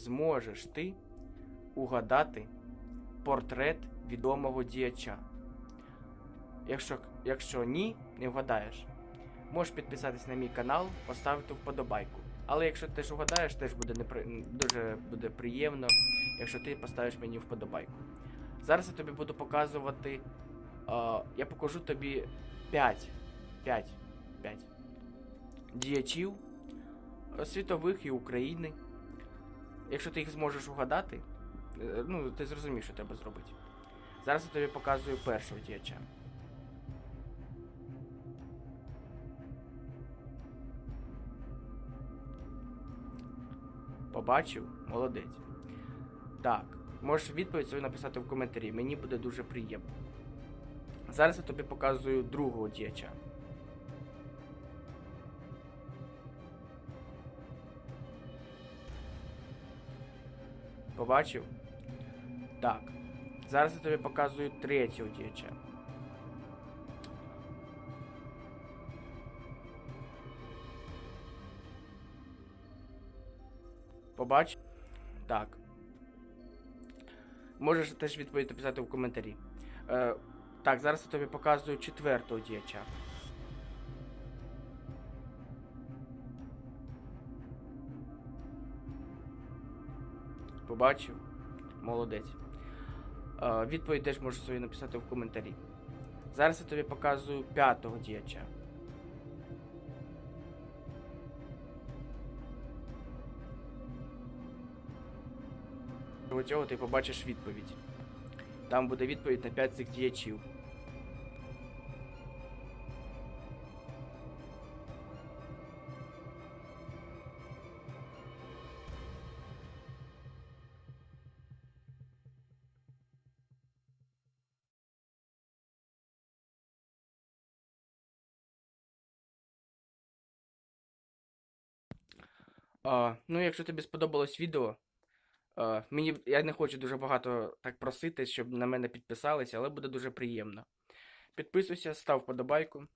зможеш ти угадати портрет відомого діяча. Якщо, якщо ні, не вгадаєш, можеш підписатись на мій канал, поставити вподобайку. Але якщо ти ж угадаєш, теж буде непри... дуже буде приємно, якщо ти поставиш мені вподобайку. Зараз я тобі буду показувати. е, я покажу тобі 5. 5. 5 діячів світових і України. Якщо ти їх зможеш угадати, е, ну ти зрозумієш, що треба зробити. Зараз я тобі показую першого діяча. Побачив? Молодець. Так, можеш відповідь свою написати в коментарі. Мені буде дуже приємно. Зараз я тобі показую другого діяча. Побачив? Так. Зараз я тобі показую третього діяча. Побачив? Так. Можеш теж відповідь написати в коментарі. Е, так, зараз я тобі показую четвертого діяча. Побачив? Молодець. Е, відповідь теж можеш собі написати в коментарі. Зараз я тобі показую п'ятого діяча. Цього ти побачиш відповідь. Там буде відповідь на 5 цих діячів. А, ну, якщо тобі сподобалось відео, а, мені я не хочу дуже багато так просити, щоб на мене підписалися, але буде дуже приємно. Підписуйся, став вподобайку.